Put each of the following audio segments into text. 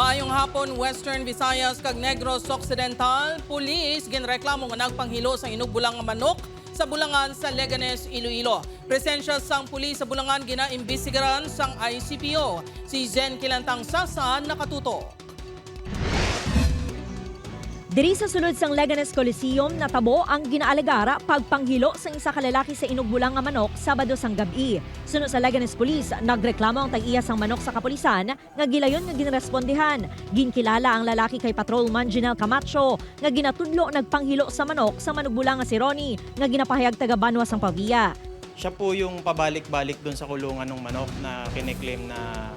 Maayong hapon, Western Visayas kag Negros Occidental, pulis ginreklamo nga nagpanghilo sa inugbulang nga manok sa Bulangan sa Leganes, Iloilo. Presensya sang pulis sa Bulangan ginaimbestigaran sang ICPO. Si Zen Kilantang Sasa nakatuto. Diri sa sulod sang Leganes Coliseum natabo ang ginaalagara pagpanghilo sang isa ka lalaki sa inugbulang nga manok Sabado sang gabi. Sunod sa Leganes Police, nagreklamo ang tag-iya sang manok sa kapulisan nga gilayon nga ginrespondihan. Ginkilala ang lalaki kay Patrolman Janelle Camacho nga ginatudlo nagpanghilo sa manok sa manugbulang nga si Ronnie nga ginapahayag taga Banwa sang Pavia. Siya po yung pabalik-balik doon sa kulungan ng manok na kiniklaim na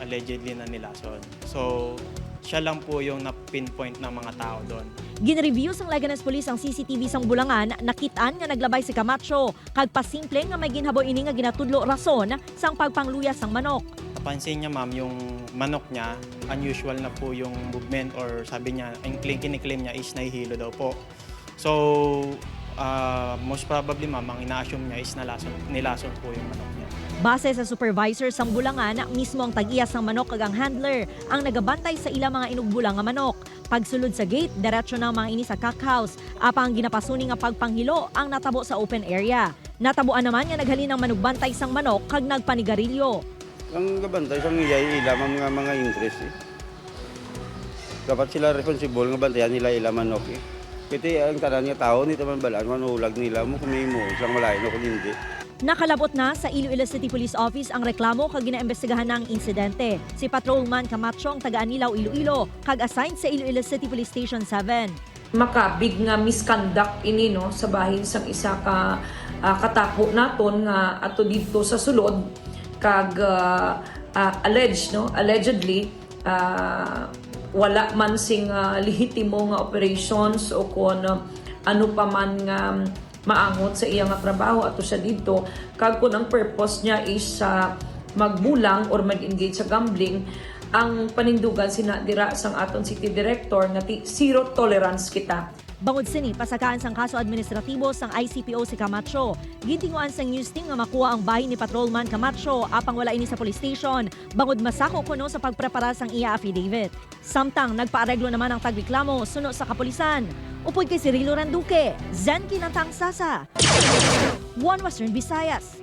allegedly na nilason. So, siya lang po yung na-pinpoint ng mga tao doon. Ginreview sang Leganes Police ang CCTV sang Bulangan, nakitaan nga naglabay si Camacho kag pasimple nga may ginhabo ini nga ginatudlo rason sang pagpangluya sang manok. Napansin niya ma'am yung manok niya, unusual na po yung movement or sabi niya, ang claim, kiniklaim niya is nahihilo daw po. So, ah, most probably ma'am, ang ina-assume niya is nalason, nilason po yung manok niya. Base sa supervisor sang Bulangan, mismo ang tag-iya sang manok kag ang handler ang nagabantay sa ilang mga inugbulang nga manok. Pagsulod sa gate, diretso na ang mga ini sa cockhouse. Apa ang ginapasuni nga pagpanghilo ang natabo sa open area. Natabuan naman nga naghalin ng manugbantay sang manok kag nagpanigarilyo. Ang gabantay sa iyay ila mga mga interest eh. Dapat sila responsible nga bantayan nila ila manok Kasi ang tanan nga tao nito man balaan manulag nila mo kung may mo isang malayo kung hindi. Nakalabot na sa Iloilo City Police Office ang reklamo kag ginaimbestigahan na ang insidente. Si Patrolman Camacho ang tagaan Nilaw Iloilo kag assigned sa Iloilo City Police Station 7. makabig nga misconduct ini no sa bahin sang isa ka ah, katapo naton nga ato dito sa sulod kag ah, ah, alleged no allegedly ah, wala man sing ah, lehitimo nga operations o kon ah, ano pa man nga maangot sa iyang nga trabaho ato siya dito kag kun ang purpose niya is sa magbulang or mag-engage sa gambling ang panindugan sina dira sang aton city director nga zero tolerance kita Bangod sini, pasakaan sang kaso administratibo sang ICPO si Camacho. Gintinguan sang news team nga makuha ang bahay ni Patrolman Camacho apang wala ini sa police station. Bangod masako kuno sa pagprepara sang iya affidavit. Samtang nagpaareglo naman ang tagreklamo suno sa kapulisan. Upoy kay Cirilo Randuque, Zen Kinantang Sasa. One Western Visayas.